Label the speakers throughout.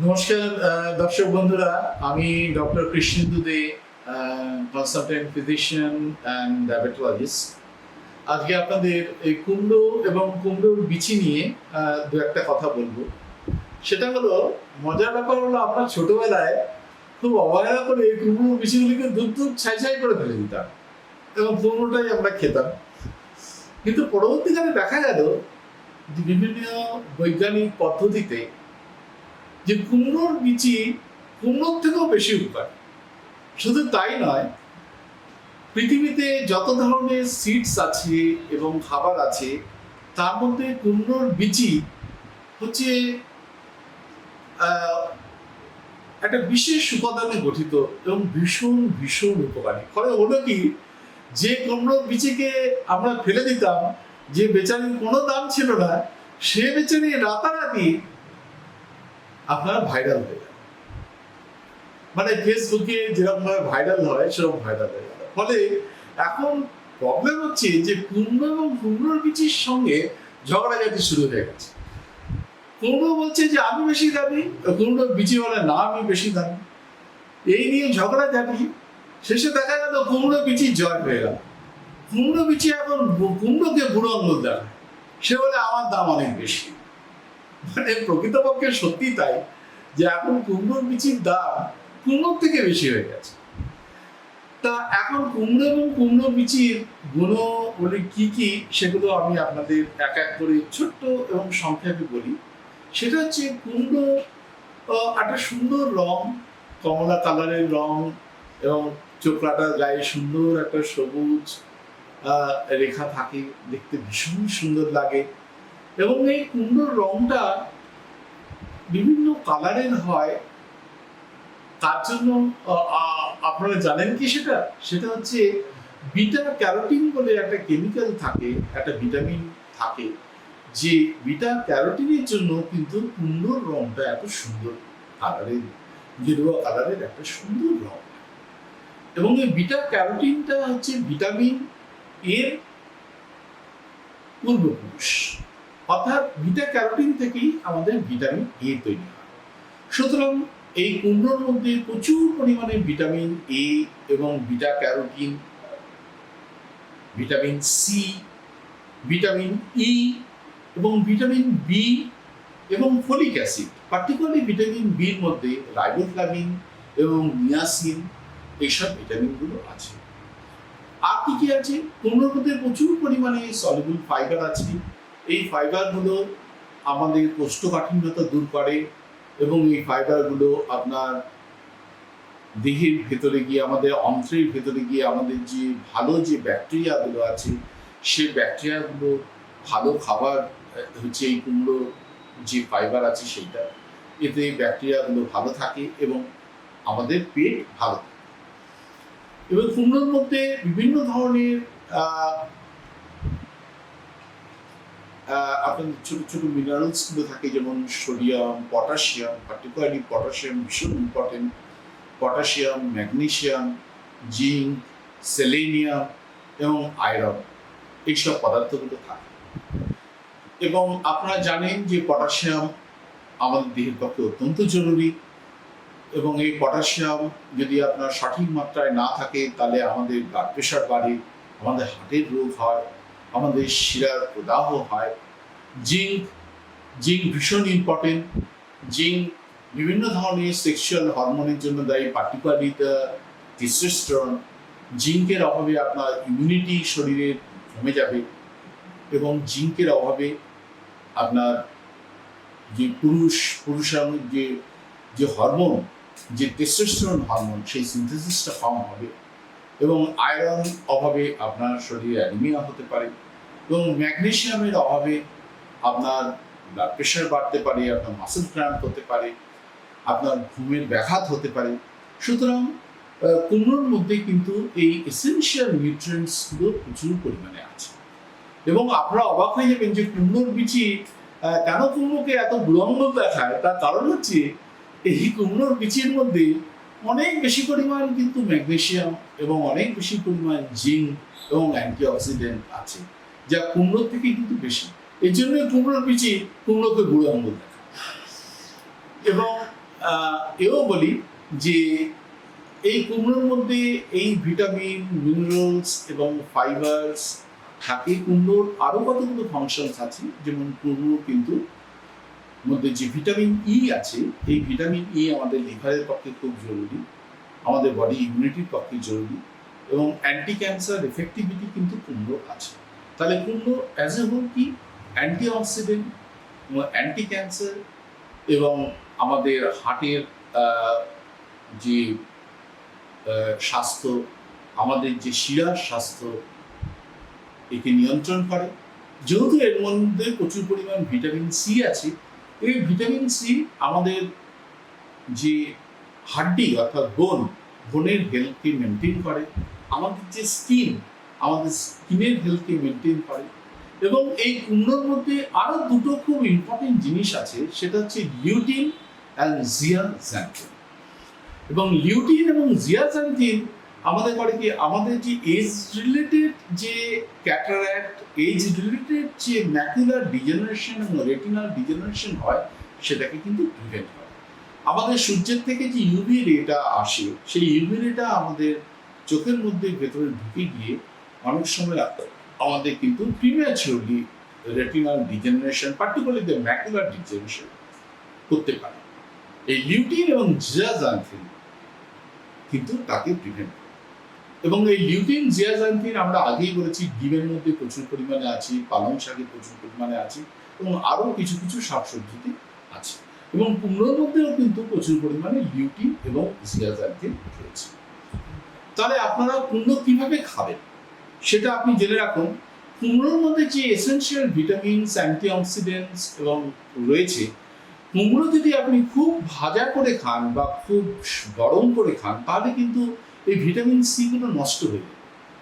Speaker 1: নমস্কার দর্শক বন্ধুরা, আমি doctor Krishnendu De consultant physician and diabetologist আজকে আপনাদের এই কুমড়ো এবং কুমড়োর বিচি নিয়ে দু একটা কথা বলব। সেটা হলো, মজার ব্যাপার হলো আপনার ছোটবেলায় খুব অবহেলা করে এই কুমড়োর বিচিগুলিকে দুধ দুধ ছাই ছাই করে ফেলে দিতাম এবং কুমড়োটাই আমরা খেতাম। কিন্তু পরবর্তীকালে দেখা গেল, বিভিন্ন বৈজ্ঞানিক পদ্ধতিতে যে কুমড়োর বিচি কুমড়োর থেকেও বেশি উপকার। শুধু তাই নয়, পৃথিবীতে যত ধরনের সিডস আছে এবং খাবার আছে, তার মধ্যে কুমড়োর বিচি হচ্ছে একটা বিশেষ উপাদানে গঠিত এবং ভীষণ ভীষণ উপকারী। ফলে হলো কি, যে কুমড়োর বিচিকে আমরা ফেলে দিতাম, যে বেচারির কোনো দাম ছিল না, সে বেচারি রাতারাতি আপনার ভাইরাল হয়ে গেল মানে ফেসবুকে যেরকম ভাবে ভাইরাল হয়, সেরকম ভাইরাল হয়ে গেল ফলে এখন প্রবলেম হচ্ছে যে কুমড়ো এবং কুমড়োর বিচির সঙ্গে ঝগড়াঝাটি শুরু হয়ে গেছে। কুমড়ো বলছে যে আমি বেশি দামি কুমড়োর বিচি বলে না আমি বেশি দামি। এই নিয়ে ঝগড়াঝাটি শেষে দেখা গেল কুমড়ো বিচি জয় হয়ে গেল। কুমড়ো বিচি এখন কুমড়োকে বুড়ো আঙুল দেয়। সে বলে আমার দাম অনেক বেশি। মানে প্রকৃতপক্ষে সত্যি তাই যে এখন কুমড়োর বিচির দাম কুমড়োর থেকে বেশি হয়ে গেছে। তা এখন কুমড়ো এবং কুমড়ো বিচির গুণ বলে কি কি সেগুলো আমি আপনাদের এক এক করে ছোট্ট এবং সংক্ষেপে বলি। সেটা হচ্ছে কুমড়ো একটা সুন্দর রং, কমলা কালারের রং এবং চোখলাটার গায়ে সুন্দর একটা সবুজ রেখা থাকে, দেখতে ভীষণ সুন্দর লাগে। এবং এই কুমড়োর রংটা বিভিন্ন কালারের হয়। তার জন্য আপনারা জানেন কি সেটা? সেটা হচ্ছে বিটা ক্যারোটিন বলে একটা কেমিক্যাল থাকে, একটা ভিটামিন থাকে। যে বিটা ক্যারোটিনের জন্য কিন্তু কুমড়োর রংটা এত সুন্দর, কালারের, গেরুয়া কালারের একটা সুন্দর রং। এবং এই বিটা ক্যারোটিনটা হচ্ছে ভিটামিন এর পূর্বপুরুষ। অর্থাৎ বিটা ক্যারোটিন থেকেই আমাদের ভিটামিন এ তৈরি হয়। সুতরাং এই কুমড়োর মধ্যে প্রচুর পরিমাণে ভিটামিন এ এবং beta carotene, vitamin C vitamin E এবং ভিটামিন বি এবং ফলিক অ্যাসিড পার্টিকুলারলি ভিটামিন বির মধ্যে রাইবোফ্লাভিন এবং নিয়াসিন এইসব ভিটামিনগুলো আছে। আর কি কি আছে? কুমড়োর মধ্যে প্রচুর পরিমাণে সলিবল ফাইবার আছে। এই ফাইবারগুলো আমাদের কোষ্ঠকাঠিন্যতা দূর করে এবং এই ফাইবারগুলো আপনার দেহের ভেতরে গিয়ে, আমাদের অন্ত্রের ভেতরে গিয়ে, আমাদের যে ভালো যে ব্যাকটেরিয়াগুলো আছে, সেই ব্যাকটেরিয়াগুলো ভালো খাবার হচ্ছে এই কুমড়ো যে ফাইবার আছে সেইটা, এতে ব্যাকটেরিয়াগুলো ভালো থাকে এবং আমাদের পেট ভালো থাকে। এবং কুমড়োর মধ্যে বিভিন্ন ধরনের আপনাদের ছোট ছোট মিনারেলসগুলো থাকে, যেমন সোডিয়াম পটাশিয়াম পার্টিকুলারলি পটাশিয়াম ভীষণ important potassium magnesium zinc selenium এবং আয়রন এইসব পদার্থগুলো থাকে। এবং আপনারা জানেন যে পটাশিয়াম আমাদের দেহের পক্ষে অত্যন্ত জরুরি এবং এই পটাশিয়াম যদি আপনার সঠিক মাত্রায় না থাকে, তাহলে আমাদের ব্লাড প্রেশার বাড়ে, আমাদের হার্টের রোগ হয়। আমাদের শিরার প্রদাহ হয়। জিঙ্ক জিঙ্ক ভীষণ ইম্পর্টেন্ট জিঙ্ক বিভিন্ন ধরনের সেক্সুয়াল হরমোনের জন্য দায়ী পার্টিকুলারলি টেস্টোস্টেরন জিঙ্কের অভাবে আপনার ইমিউনিটি শরীরে কমে যাবে এবং জিঙ্কের অভাবে আপনার যে পুরুষ পুরুষাঙ্গের যে যে হরমোন যে টেস্টোস্টেরন হরমোন সেই সিনথেসিসটা কম হবে। এবং আয়রন অভাবে আপনার শরীরে অ্যানিমিয়া হতে পারে এবং ম্যাগনেশিয়ামের অভাবে আপনার ব্লাড প্রেশার বাড়তে পারে, আপনার মাসেল ক্র্যাম্প হতে পারে, আপনার ঘুমের ব্যাঘাত হতে পারে। সুতরাং কুমড়োর মধ্যে কিন্তু এই এসেনশিয়াল নিউট্রিয়েন্টসগুলো প্রচুর পরিমাণে আছে। এবং আপনারা অবাক হয়ে যাবেন যে কুমড়োর বিচি কেন কুমড়োকে এত বিলম্ব দেখায়? তার কারণ হচ্ছে, এই কুমড়োর বিচির মধ্যে অনেক বেশি পরিমাণ কিন্তু ম্যাগনেসিয়াম এবং অনেক বেশি পরিমাণ জিঙ্ক এবং অ্যান্টিঅক্সিডেন্ট আছে, যা কুমড়োর থেকে কিন্তু বেশি। এই জন্য কুমড়োর বিচি কুমড়োকে বুড়ো আঙ্গুল দেখায় এবং এও বলি যে এই কুমড়োর মধ্যে এই ভিটামিন, মিনারেলস এবং ফাইবারস থাকে। কুমড়োর আরও কতগুলো ফাংশনস আছে, যেমন কুমড়ো কিন্তু মধ্যে যে ভিটামিন ই আছে, এই ভিটামিন ই আমাদের লিভারের পক্ষে খুব জরুরি। আমাদের বডি ইমিউনিটির পক্ষে জরুরি এবং অ্যান্টি ক্যান্সার এফেক্টিভিটি কিন্তু কুমড়ো আছে। তাহলে কুমড়ো অ্যাজ এ হোল কি? অ্যান্টি অক্সিডেন্ট অ্যান্টি ক্যান্সার এবং আমাদের হার্টের যে স্বাস্থ্য, আমাদের যে শিরার স্বাস্থ্য, একে নিয়ন্ত্রণ করে। যেহেতু এর মধ্যে প্রচুর পরিমাণ ভিটামিন সি আছে, এই ভিটামিন সি আমাদের যে হাড্ডি অর্থাৎ বোন বোনের হেলথকে মেনটেন করে, আমাদের যে স্কিন আমাদের স্কিনের হেলথকে মেনটেন করে। এবং এই কুমড়োর মধ্যে আরও দুটো খুব ইম্পর্টেন্ট জিনিস আছে, সেটা হচ্ছে লিউটিন অ্যান্ড জিয়াজান্থিন এবং লিউটিন এবং জিয়াজান্থিন আমাদের করে কি, আমাদের যে এজ রিলেটেড যে ক্যাটারাক্ট এজ রিলেটেড যে ম্যাকুলার ডিজেনারেশন এবং রেটিনাল ডিজেনারেশন হয়, সেটাকে কিন্তু প্রিভেন্ট করে। আমাদের সূর্যের থেকে যে ইউভি রেটা আসে, সেই ইউভি রেটা আমাদের চোখের মধ্যে ভেতরে ঢুকে গিয়ে অনেক সময় আমাদের কিন্তু prematurely retinal degeneration particularly the macular degeneration করতে পারে। এই লিউটিন এবং জিয়াজান্থিন কিন্তু তাকে প্রিভেন্ট এবং এই লিউটিন জিয়াজান্থিন আমরা আগেই বলেছি, ডিমের মধ্যে প্রচুর পরিমাণে আছে, পালং শাকে প্রচুর পরিমাণে আছে এবং আরও কিছু কিছু শাকসবজিতে আছে। এবং কুমড়োর মধ্যেও কিন্তু প্রচুর পরিমাণে লিউটিন এবং জিয়াজান্থিন রয়েছে তাহলে আপনারা কুমড়ো কীভাবে খাবেন? সেটা আপনি জেনে রাখুন। কুমড়োর মধ্যে যে এসেনশিয়াল ভিটামিনস অ্যান্টিঅক্সিডেন্টস এবং রয়েছে কুমড়ো যদি আপনি খুব ভাজা করে খান বা খুব গরম করে খান, তাহলে কিন্তু এই ভিটামিন সি গুলো নষ্ট হয়ে যাবে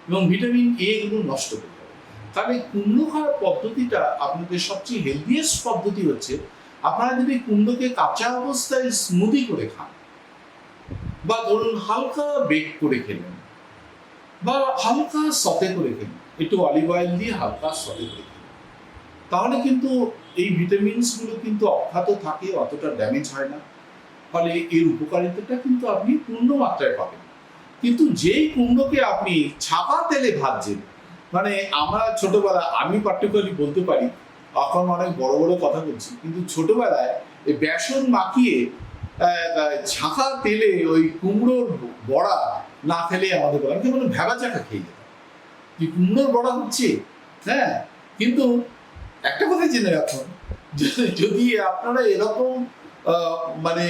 Speaker 1: এবং ভিটামিন এ গুলো নষ্ট হয়ে যাবে। তাহলে কুমড়ো খাওয়ার পদ্ধতিটা আপনাদের সবচেয়ে হেলদিয়েস্ট পদ্ধতি হচ্ছে আপনারা যদি কুমড়োকে কাঁচা অবস্থায় স্মুদি করে খান, বা ধরুন হালকা বেক করে খেলেন, বা হালকা সতে করে খেলেন, একটু অলিভ অয়েল দিয়ে হালকা সতে করে খেলেন, তাহলে কিন্তু এই ভিটামিনসগুলো কিন্তু অক্ষাত থাকে, অতটা ড্যামেজ হয় না। ফলে এর উপকারিতাটা কিন্তু আপনি পূর্ণ মাত্রায় পাবেন। কিন্তু যেই কুমড়োকে আপনি ছাপা তেলে ভাজছেন মানে আমরা ছোটবেলা আমি পার্টিকুলারলি বলতে পারি এখন অনেক বড় বড় কথা বলছি কিন্তু ছোটবেলায় এই বেসন মাখিয়ে ছাঁকা তেলে ওই কুমড়োর বড়া না খেলে আমাদের বলা কেমন ভেবা চাকা খেয়ে যেতাম যে কুমড়োর বড়া হচ্ছে? হ্যাঁ কিন্তু একটা কথা জেনে রাখুন, যদি আপনারা এরকম মানে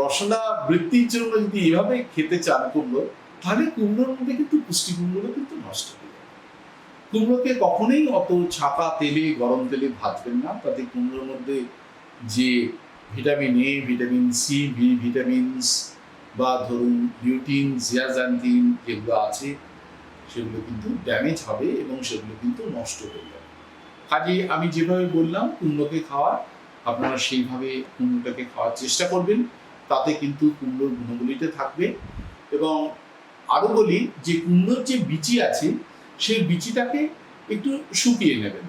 Speaker 1: রসনা বৃত্তির জন্য যদি এভাবে খেতে চান কুমড়ো, তাহলে কুমড়োর মধ্যে কিন্তু পুষ্টিগুণগুলো কিন্তু নষ্ট। কুমড়োকে কখনোই অত ছাপা তেলে, গরম তেলে ভাজবেন না। তাতে কুমড়োর মধ্যে যে vitamin A vitamin C B vitamins বা ধরুন লিউটিন জিয়াজান্তিন যেগুলো আছে, সেগুলো কিন্তু ড্যামেজ হবে এবং সেগুলো কিন্তু নষ্ট হয়ে যাবে। কাজে আমি যেভাবে বললাম, কুমড়োকে খাওয়া, আপনারা সেইভাবে কুমড়োটাকে খাওয়ার চেষ্টা করবেন। তাতে কিন্তু কুমড়োর গুণগুলিতে থাকবে। এবং আরও বলি, যে কুমড়োর যে বিচি আছে সেই বিচিটাকে একটু শুকিয়ে নেবেন।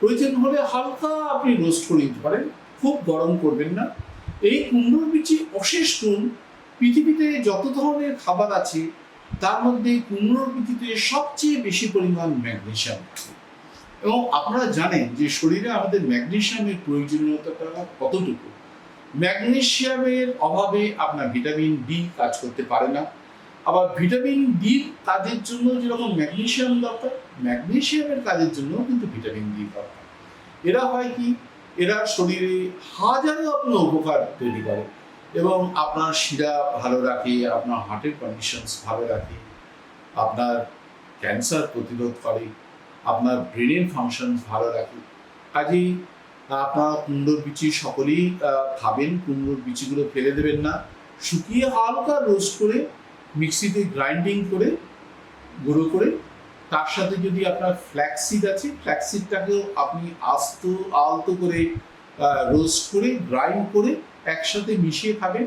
Speaker 1: প্রয়োজন হলে হালকা আপনি রোস্ট করে নিতে পারেন, খুব গরম করবেন না। এই কুমড়োর বিচি অশেষ গুণ, পৃথিবীতে যত ধরনের খাবার আছে, তার মধ্যে কুমড়োর বিচিতে সবচেয়ে বেশি পরিমাণ ম্যাগনেশিয়াম এবং আপনারা জানেন যে শরীরে আমাদের ম্যাগনেশিয়ামের প্রয়োজনীয়তাটা কতটুকু? ম্যাগনেশিয়ামের অভাবে আপনার ভিটামিন ডি কাজ করতে পারে না। আবার ভিটামিন ডি কাজের জন্য যেরকম ম্যাগনেশিয়াম দরকার, ম্যাগনেশিয়ামের কাজের জন্য কিন্তু ভিটামিন ডি দরকার। এরা হয় কি? এরা শরীরে হাজারো আপনার উপকার তৈরি করে এবং আপনার শিরা ভালো রাখে, আপনার হার্টের কন্ডিশনস ভালো রাখে, আপনার ক্যান্সার প্রতিরোধ করে, আপনার ব্রেনের ফাংশন ভালো রাখে। কাজেই আপনার কুমড়োর বিচি সকলেই খাবেন, কুমড়োর বিচিগুলো ফেলে দেবেন না। শুকিয়ে হালকা রোস্ট করে মিক্সিতে গ্রাইন্ডিং করে, গুঁড়ো করে, তার সাথে যদি আপনার ফ্ল্যাক্সিড আছে ফ্ল্যাক্সিডটাকেও আপনি আস্ত, আলতো করে রোস্ট করে গ্রাইন্ড করে একসাথে মিশিয়ে খাবেন।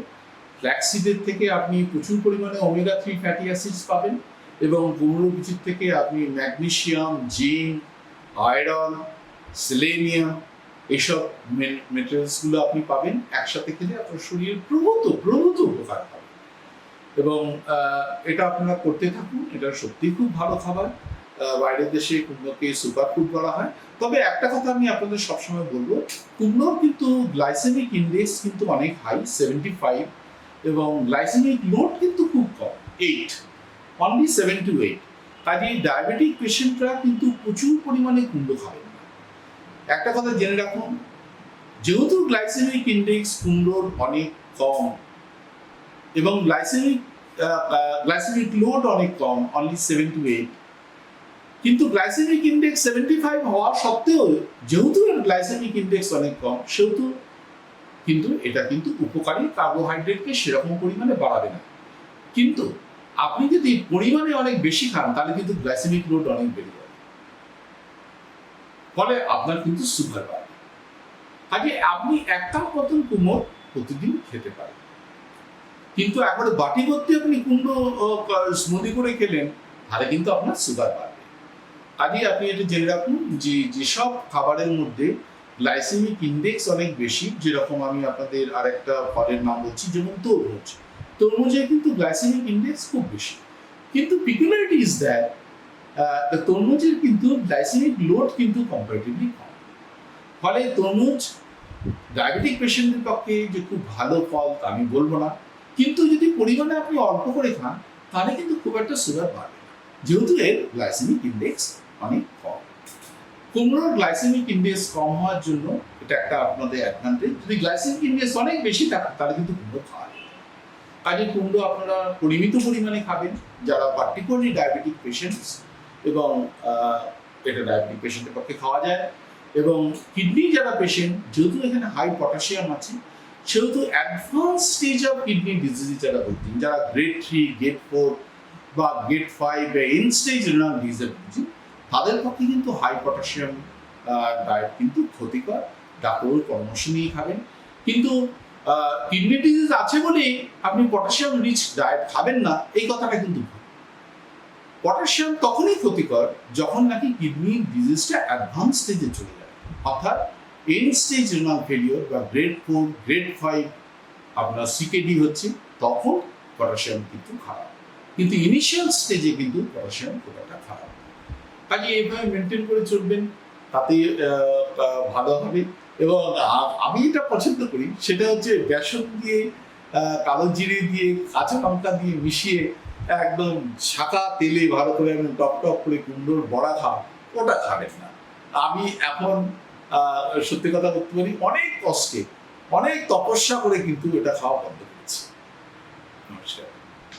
Speaker 1: ফ্ল্যাক্সিডের থেকে আপনি প্রচুর পরিমাণে ওমেগা থ্রি ফ্যাটি অ্যাসিডস পাবেন এবং কুমড়ো বিচির থেকে আপনি ম্যাগনেশিয়াম জিঙ্ক আয়রন সেলেনিয়াম এইসব মেটেরিয়ালসগুলো আপনি পাবেন। একসাথে খেলে আপনার শরীরের প্রভূত প্রভূত উপকার হবে। এবং এটা আপনারা করতে থাকুন, এটা সত্যি খুব ভালো খাবার। বাইরের দেশে কুমড়োকে সুপার ফুড বলা হয়। তবে একটা কথা আমি আপনাদের সবসময় বলব, কুমড়োর কিন্তু গ্লাইসেমিক ইন্ডেক্স কিন্তু অনেক হাই সেভেন্টি ফাইভ এবং গ্লাইসেমিক লোড কিন্তু খুব কম eight only seven to eight কাজে ডায়াবেটিক পেশেন্টরা কিন্তু প্রচুর পরিমাণে কুমড়ো খাবেন না একটা কথা জেনে রাখুন, যেহেতু গ্লাইসেমিক ইন্ডেক্স কুমড়োর অনেক কম এবং গ্লাইসেমিক গ্লাইসেমিক লোড অনেক কম অনলি সেভেন টু এইট কিন্তু গ্লাইসেমিক ইন্ডেক্স সেভেন্টি ফাইভ হওয়া সত্ত্বেও যেহেতু গ্লাইসেমিক ইন্ডেক্স অনেক কম, সেহেতু কিন্তু এটা কিন্তু উপকারী কার্বোহাইড্রেটকে সেরকম পরিমাণে বাড়াবে না। কিন্তু আপনি যদি পরিমাণে অনেক বেশি খান, তাহলে কিন্তু গ্লাইসেমিক লোড অনেক বেড়ে যাবে। ফলে আপনার কিন্তু সুগার বাড়বে। আগে আপনি একটা মতন কুমোর প্রতিদিন খেতে পারেন। কিন্তু একবারে বাটি ভর্তি আপনি কুমড়ো স্মুদি করে খেলেন, তাহলে কিন্তু আপনার সুগার বাড়বে। আগে আপনি এটা জেনে রাখুন যে, যেসব খাবারের মধ্যে গ্লাইসেমিক ইন্ডেক্স অনেক বেশি, যেরকম আমি আপনাদের আরেকটা ফলের নাম বলছি, যেমন তরমুজ। তরমুজে কিন্তু গ্লাইসেমিক ইন্ডেক্স খুব বেশি। কিন্তু পিকুলারিটি ইজ দ্যাট তরমুজের কিন্তু গ্লাইসেমিক লোড কিন্তু কম্পারেটিভলি কম। ফলে তরমুজ ডায়াবেটিক পেশেন্টের পক্ষে যে খুব ভালো ফল, তা আমি বলব না। কিন্তু যদি পরিমাণে আপনি অল্প করে খান, তাহলে কিন্তু খুব একটা সুগার বাড়বে যেহেতু এর গ্লাইসেমিক ইন্ডেক্স অনেক কম। কুমড়োর গ্লাইসেমিক ইন্ডেক্স কম হওয়ার জন্য এটা একটা আপনাদের অ্যাডভান্টেজ যদি গ্লাইসেমিক ইন্ডেক্স অনেক বেশি থাকে তাহলে কিন্তু কুমড়ো খাওয়া যায় কাজে কুমড়ো আপনারা পরিমিত পরিমাণে খাবেন। যারা পার্টিকুলারলি ডায়াবেটিক পেশেন্টস এবং এটা ডায়াবেটিক পেশেন্টের পক্ষে খাওয়া যায়। এবং কিডনি যারা পেশেন্ট যেহেতু এখানে হাই পটাশিয়াম আছে সেহেতু advance stage of kidney disease যারা ভুগছেন যারা গ্রেড থ্রি গ্রেড ফোর বা গ্রেড ফাইভ বা এন স্টেজ রিনাল ডিজিজ ভুগছেন তাদের পক্ষে কিন্তু হাই পটাশিয়াম ডায়েট কিন্তু ক্ষতিকর। ডাক্তারের পরামর্শ নিয়ে খাবেন। কিন্তু কিডনি ডিজিজ আছে বলেই আপনি পটাশিয়াম রিচ ডায়েট খাবেন না, এই কথাটা কিন্তু পটাশিয়াম তখনই ক্ষতিকর যখন নাকি কিডনি ডিজিজটা অ্যাডভান্স স্টেজে চলে যায়। অর্থাৎ এন স্টেজ রিনাল ফেলিওর বা গ্রেড ফোর গ্রেড ফাইভ আপনার সিকেডি হচ্ছে, তখন পটাশিয়াম কিন্তু খারাপ। কিন্তু ইনিশিয়াল স্টেজে কিন্তু পটাশিয়াম একটা খারাপ। কাজে এইভাবে মেনটেন করে চলবেন, তাতে ভালো হবে। এবং আমি এটা পছন্দ করি, সেটা হচ্ছে বেসন দিয়ে কালো জিরে দিয়ে, কাঁচা লঙ্কা দিয়ে মিশিয়ে একদম ছাকা তেলে ভালো করে একদম টপ টপ করে কুমড়োর বড়া খাও ওটা খাবেন না। আমি এখন সত্যি কথা বলতে পারি, অনেক কষ্টে, অনেক তপস্যা করে কিন্তু এটা খাওয়া বন্ধ করেছে। নমস্কার।